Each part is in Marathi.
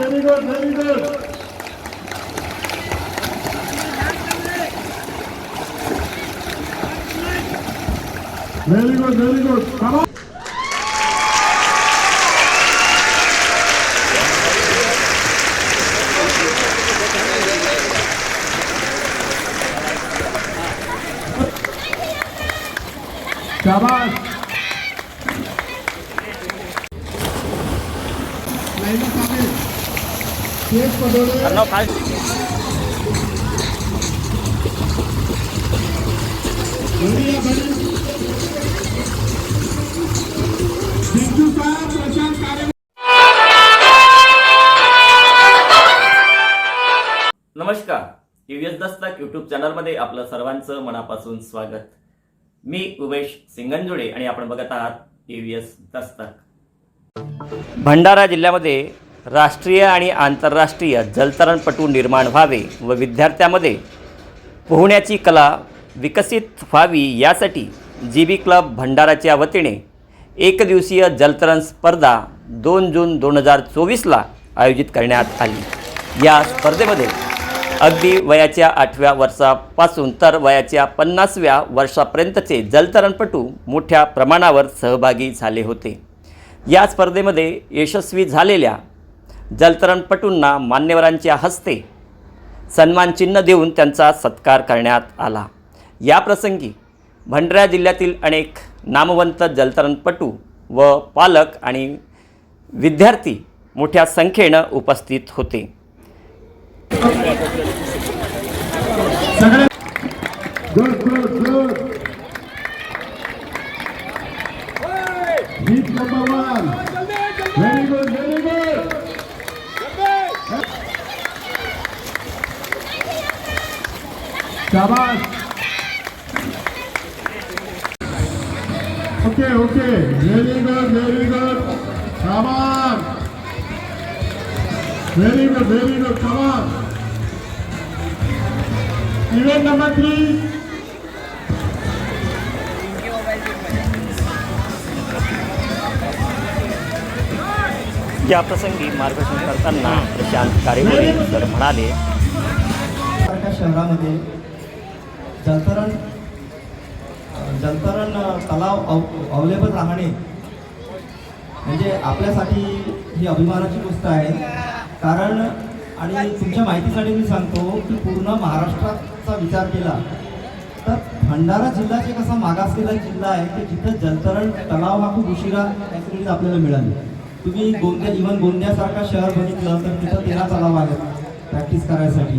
Very good very good very good very good come on शाबास पदोडे नमस्कार. टीव्हीएस दस्तक युट्यूब चॅनलमध्ये आपलं सर्वांचं मनापासून स्वागत. मी उमेश सिंगनजोडे आणि आपण बघत आहात टीव्हीएस दस्तक भंडारा जिल्ह्यामध्ये राष्ट्रीय आणि आंतरराष्ट्रीय जलतरणपटू निर्माण व्हावे व विद्यार्थ्यामध्ये पोहण्याची कला विकसित व्हावी यासाठी जी बी क्लब भंडाराच्या वतीने एकदिवसीय जलतरण स्पर्धा दोन जून दोन हजार चोवीसला आयोजित करण्यात आली. या स्पर्धेमध्ये अगदी वयाच्या आठव्या वर्षापासून तर वयाच्या पन्नासव्या वर्षापर्यंतचे जलतरणपटू मोठ्या प्रमाणावर सहभागी झाले होते. या स्पर्धेमध्ये यशस्वी झालेल्या जलतरणपटूंना मान्यवरांच्या हस्ते सन्मानचिन्ह देऊन त्यांचा सत्कार करण्यात आला. या प्रसंगी भंडारा जिल्ह्यातील अनेक नामवंत जलतरणपटू व पालक आणि विद्यार्थी मोठ्या संख्येनं उपस्थित होते. शाबास okay okay. Very good very good come on very good very good come on Event number three. या प्रसंगी मार्गदर्शन करताना प्रशांत कारेमोरे सर म्हणाले सारख्या शहरामध्ये जलतरण जलतरण तलाव अवेलेबल राहणे म्हणजे आपल्यासाठी ही अभिमानाची गोष्ट आहे. कारण आणि तुमच्या माहितीसाठी मी सांगतो की पूर्ण महाराष्ट्राचा विचार केला तर भंडारा जिल्हा जे कसा मागासलेला जिल्हा आहे की जिथं जलतरण तलाव हा खूप उशिरा फॅसिलिटीज आपल्याला मिळाली. तुम्ही गोंदिया इव्हन गोंदियासारखा शहर बघितलं तर तिथं तेरा तलाव आहेत प्रॅक्टिस करायसाठी.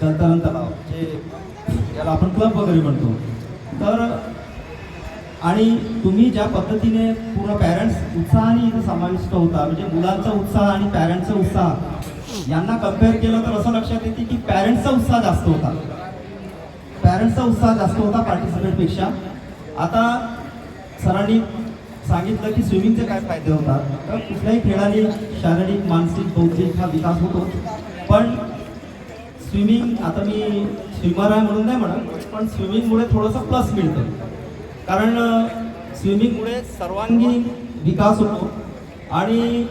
जलतरण तलाव जे ज्याला आपण क्लब वगैरे म्हणतो. तर आणि तुम्ही ज्या पद्धतीने पूर्ण पॅरेंट्स उत्साहाने इथं समाविष्ट होता म्हणजे मुलांचा उत्साह आणि पॅरेंट्सचा उत्साह यांना कंपेअर केलं तर असं लक्षात येते की पॅरेंट्सचा उत्साह जास्त होता. पॅरेंट्सचा उत्साह जास्त होता पार्टिसिपेटपेक्षा आता सरांनी सांगितलं की स्विमिंगचे काय फायदे होतात. तर कुठल्याही खेळाने शारीरिक मानसिक बौद्धिक हा विकास होतो. पण स्विमिंग आता मी स्विमर आहे म्हणून नाही म्हणत पण स्विमिंगमुळे थोडंसं प्लस मिळतं. कारण स्विमिंगमुळे सर्वांगीण विकास होतो आणि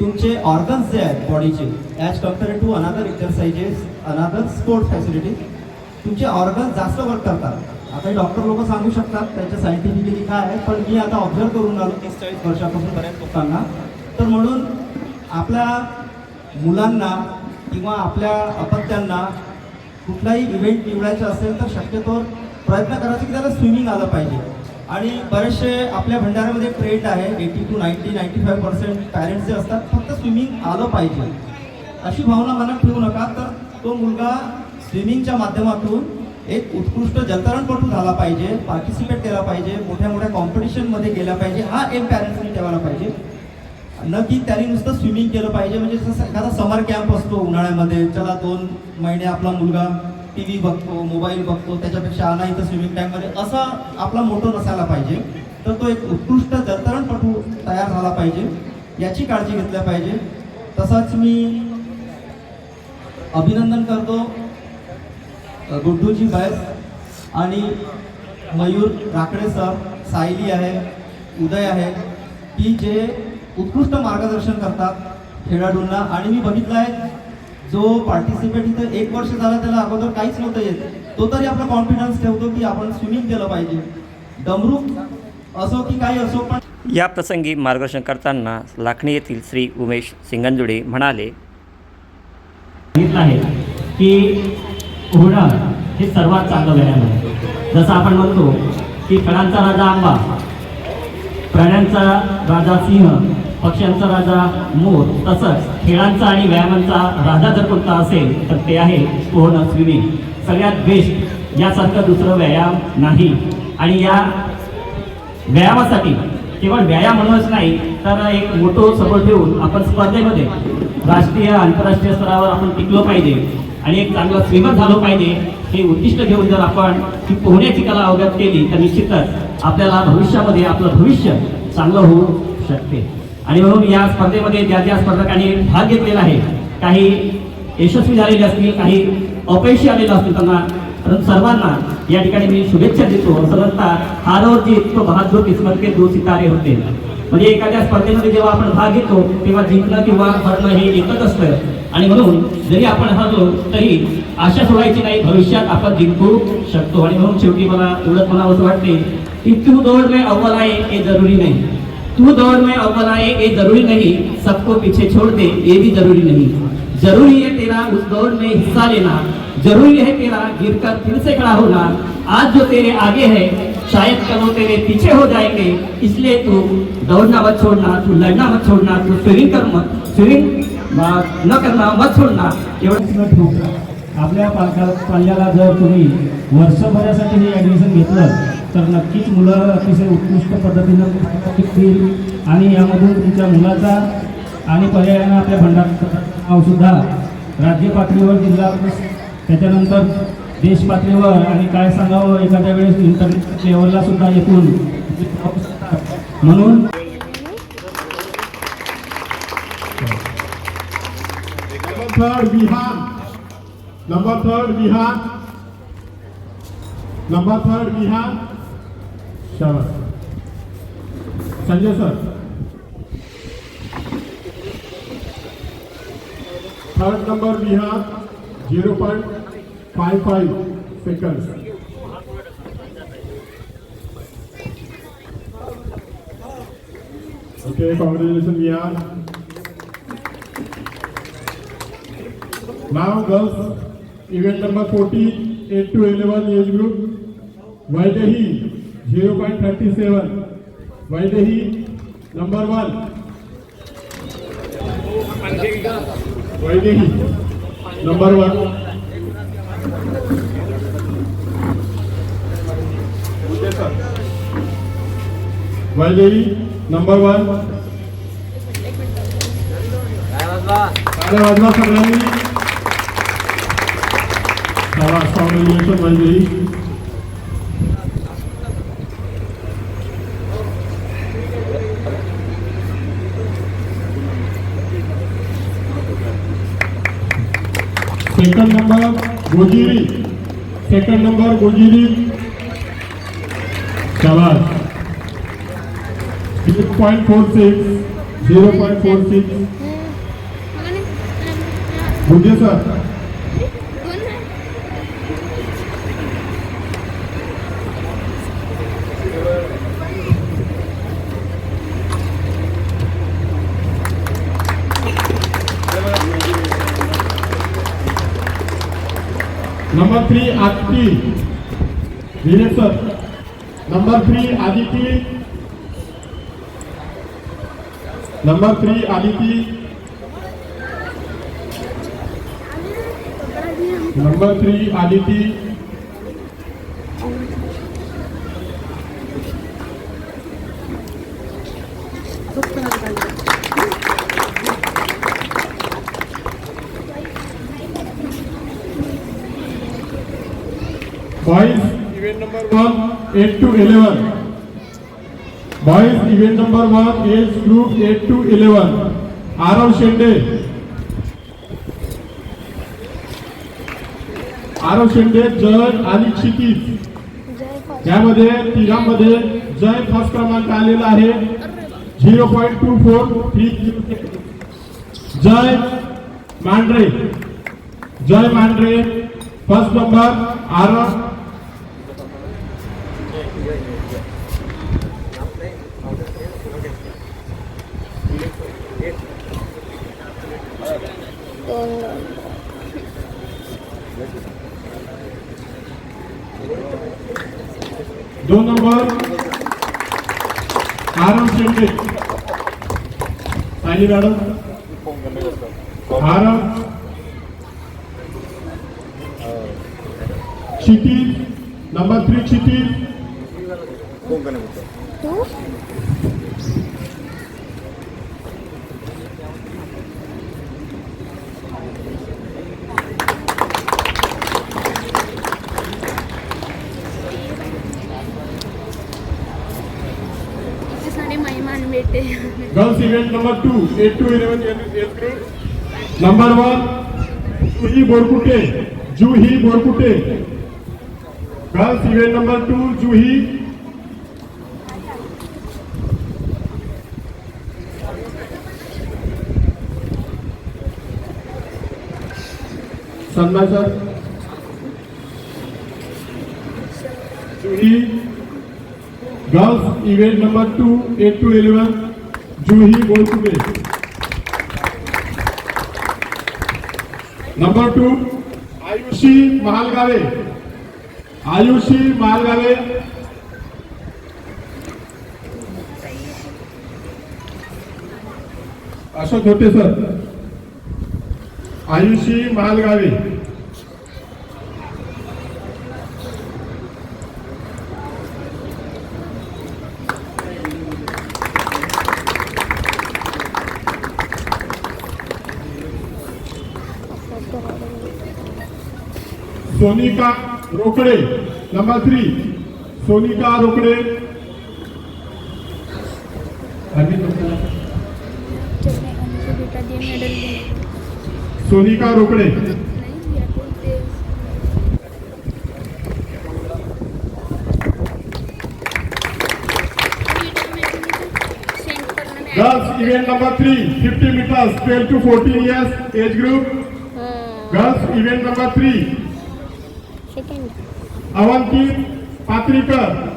तुमचे ऑर्गन्स जे आहेत बॉडीचे as compare to another exercises another sport facilities तुमचे ऑर्गन्स जास्त वर्क करतात. आता डॉक्टर लोक सांगू शकतात त्याच्या सायंटिफिकली काय आहे पण मी आता ऑब्झर्व करून आलो तीस चाळीस वर्षापासून बऱ्याच लोकांना. तर म्हणून आपल्या मुलांना किंवा आपल्या अपत्यांना कुठलाही इव्हेंट निवडायचा असेल तर शक्यतो प्रयत्न करायचा की त्याला स्विमिंग आलं पाहिजे. आणि बरेचसे आपल्या भंडाऱ्यामध्ये ट्रेंड आहे eighty to ninety ninety five percent parents जे असतात फक्त स्विमिंग आलं पाहिजे. अशी भावना मनात ठेवू नका तर तो मुलगा स्विमिंगच्या माध्यमातून एक उत्कृष्ट जलतरणपटू झाला पाहिजे पार्टिसिपेट केला पाहिजे मोठ्या मोठ्या कॉम्पिटिशनमध्ये गेला पाहिजे हा एम पॅरेंट्सनी ठेवायला पाहिजे. न की त्यांनी नुसतं स्विमिंग केलं पाहिजे. म्हणजे जसं एखादा समर कॅम्प असतो उन्हाळ्यामध्ये चला दोन महिने आपला मुलगा टी व्ही बघतो मोबाईल बघतो त्याच्यापेक्षा आला इथं स्विमिंग टँकमध्ये असा आपला मोठो नसायला पाहिजे. तर तो एक उत्कृष्ट जलतरणपटू तयार झाला पाहिजे. याची काळजी घेतल्या पाहिजे. तसाच मी अभिनंदन करतो गुड्डूजी बैस आणि मयूर राकडे सर. सायली आहे उदय आहे. की जे उत्कृष्ट मार्गदर्शन करतात खेळाडूंना. आणि मी बघितलं आहे जो पार्टिसिपेट इथं एक वर्ष झाला त्याला अगोदर काहीच नव्हतं येत. तो तरी आपला कॉन्फिडन्स ठेवतो की आपण स्विमिंग केलं पाहिजे. डमरू असो की काही असो पण या प्रसंगी मार्गदर्शन करताना लाखणी येथील श्री उमेश सिंगंजुडे म्हणाले आहे की पोहणं हे सर्वात चांगलं व्यायाम आहे. जसं आपण म्हणतो की फळांचा राजा आंबा प्राण्यांचा राजा सिंह पक्ष्यांचा राजा मोर तसंच खेळांचा आणि व्यायामांचा राजा जर कोणता असेल तर ते आहे पोहणं स्विमिंग. सगळ्यात बेस्ट यासारखं दुसरं व्यायाम नाही. आणि या व्यायामासाठी केवळ व्यायाम म्हणूनच नाही तर एक मोठो समोर ठेवून आपण स्पर्धेमध्ये राष्ट्रीय आंतरराष्ट्रीय स्तरावर आपण टिकलो पाहिजे आणि एक चांगला स्विमर झालो पाहिजे. हे उद्दिष्ट घेऊन जर आपण ही पोहण्याची कला अवगत केली तर निश्चितच आपल्याला भविष्यामध्ये आपलं भविष्य चांगलं होऊ शकते. आणि म्हणून या स्पर्धेमध्ये ज्या ज्या स्पर्धकांनी भाग घेतलेला आहे काही यशस्वी झालेले असतील काही अपयशी आलेले असतील त्यांना परंतु सर्वांना या ठिकाणी मी शुभेच्छा देतो. असं म्हणतात हार जीत तो बहादूर किस्मत के दो सितारे होते. म्हणजे एखाद्या स्पर्धेमध्ये जेव्हा आपण भाग घेतो तेव्हा जिंकणं किंवा हरणं हे एकच असतं. आणि म्हणून जरी आपण हरलो तरी आशा सोडायची नाही भविष्यात आपण जिंकू शकतो. आणि म्हणून शेवटी मला एवढंच मला असं वाटते की तू दौड़ में अव्वल आहे हे जरुरी नहीं. तू दौड़ में अव्वल आहे हे जरुरी नहीं. सबको पीछे छोड़ दे ये भी जरुरी नहीं. जरूरी है तेरा उस दौड़ में हिस्सा लेना. जरूरी है तेरा गिरकर फिर से खड़ा होना. आज जो तेरे आगे है शायद कल वो तेरे पीछे हो जाएंगे. इसलिए तू दौड़ना मत छोड़ना तू लड़ना मत छोड़ना तू स्विमिंग कर मत स्विमिंग न करना मत छोड़ना. एवढं आपल्या पालका पाल्याला जर तुम्ही वर्षभरासाठी हे ॲडमिशन घेतलं तर नक्कीच मुलं अतिशय उत्कृष्ट पद्धतीनं शिकतील आणि यामधून तुमच्या मुलाचा आणि पर्यायानं आपल्या भंडारा नावसुद्धा राज्य पातळीवर जिल्हा त्याच्यानंतर देश पातळीवर आणि काय सांगावं एखाद्या वेळेस इंटरनेट लेवलला सुद्धा येथून म्हणून Number third, Vihan. Number third, Vihan. Number third, Vihan. Shabash. Sanjay sir. Third number, Vihan. 0.55 seconds. Okay, congratulations, Vihan. Now girls, event number 14, 8 to 11 age group, Vaidehi 0.37, Vaidehi number 1, Vaidehi number 1. Vaidehi number 1. अरे वाजवा सगळ्यांनी चला कॉंग्रॅच्युलेशन म्हणजे second number Gojiri second number Gojiri शाबाश zero point four six zero point four six Budhe sir number three Aditi Vivek number three Aditi. Number three Aditi. Number three Aditi Boys, event number one, eight to eleven. Boys, event number one, age group 8 to 11. Arav Shende. Arav Shende Jay आणि क्षितिज यामध्ये तिघांमध्ये जय फर्स्ट क्रमांक आलेला आहे zero point two four three Jay Mandhare Jay Mandhare first number Arav दोन number Arav Shende Sayali madam Arav Kshitij number three Kshitij girls event number two eight to eleven number one Juhi Borkute Juhi Borkute girls event number two Juhi सन्मान sir Juhi girls event number two eight to eleven Juhi Bolkute number two Ayushi Mahalgave. Ayushi Mahalgave. Ashok होते sir. Ayushi Mahalgave. Sonika Rokde number three Sonika Rokde. Sonika Rokde. Girls event number three fifty metres twelve to fourteen years age group girls event number three second Avanti Patrikar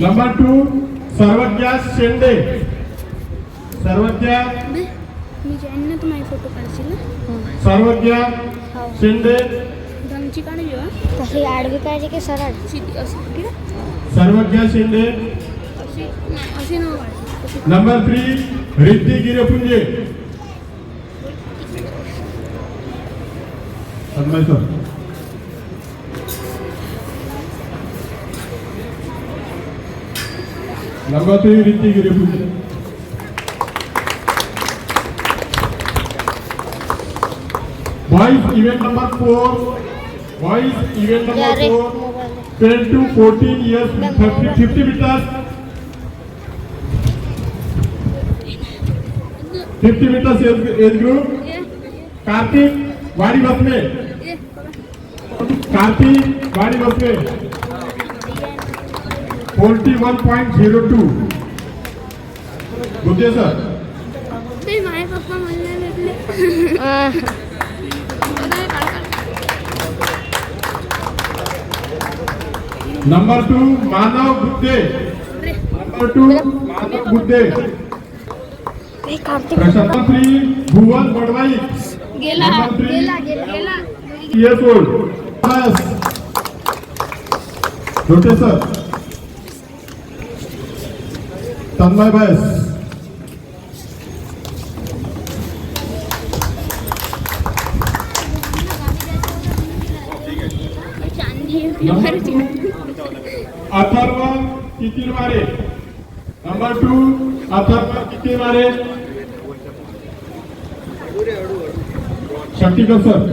number two Sarvadnya Shende Sarvadnya मी जाईन ना? तुम्हाला फोटो काढशील सर्वज्ञा शेंडे धमची काढली हा कशी आडवी पाहिजे की सरळ? ठीक आहे? सर्वज्ञा शिंदे. अशी नाही अशी न काढ अशी. Number three Riddhi Girepunje. सन्माय sir. Number three Riddhi Girepunje. Boys event number four boys event number four mobile 10 to 14 years, 50, 50 meters. 50 meters age, age group. ये कार्तिक वाडी बसने ये बघा कार्तिक वाडी बसने 41.02 बुद्धे सर ते माझे पप्पा मला number two Manav Buddhe number two Manav बुद्धे प्रशांत श्री भुवन बडवाई गेला गेला गेला. छोटे सर तन्मय बस अथर्व किती मारे? नंबर टू अथर्व किती मारे? Shaktikar sir.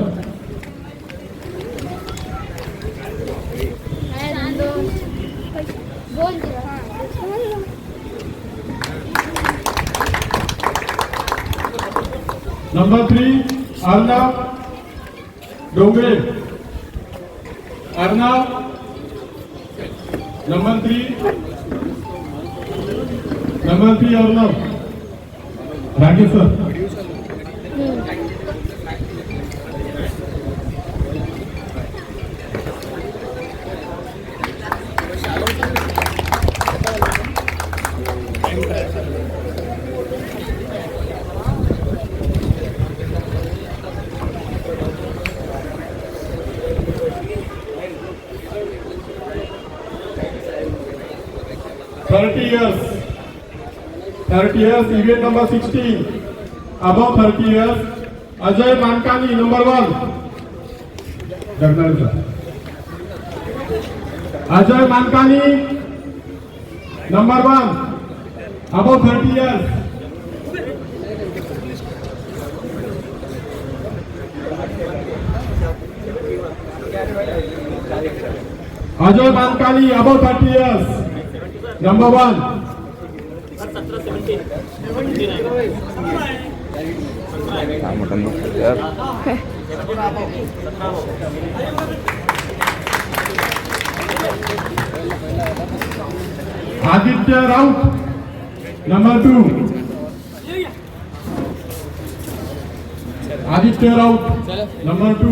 Number three Arnav Dongre Arnav number three number three Arnav sir thirty years event number sixteen above thirty years Ajay Mankani number one Jagdale sir Ajay Mankani number one above thirty years Ajay Mankani above thirty Aditya Raut number two Aditya Raut number two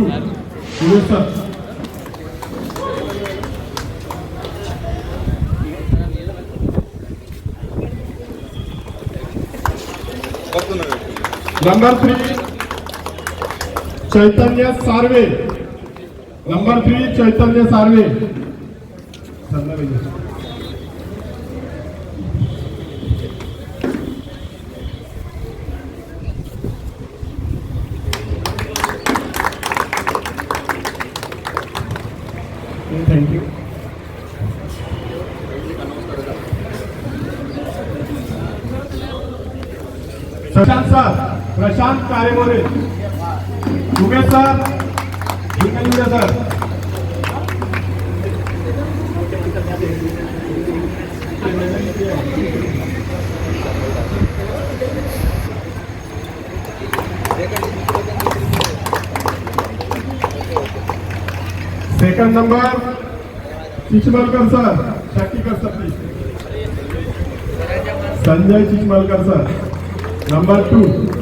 sir number three Chaitanya Sarve number three Chaitanya Sarve thank you Prashant sir Prashant Karemore. Umesh sir हिंगलिंग sir. Second number Chichmalkar sir. Shakikar sir please Sanjay Chichmalkar sir. Number two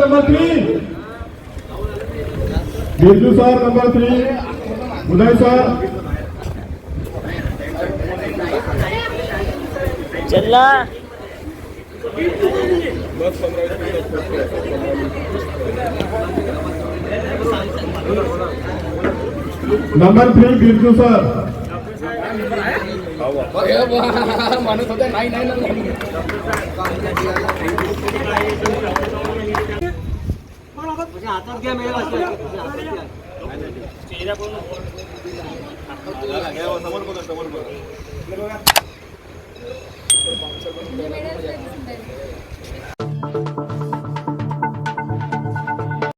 number three Birju sir number three Birju sir. Number three Birju sir समोर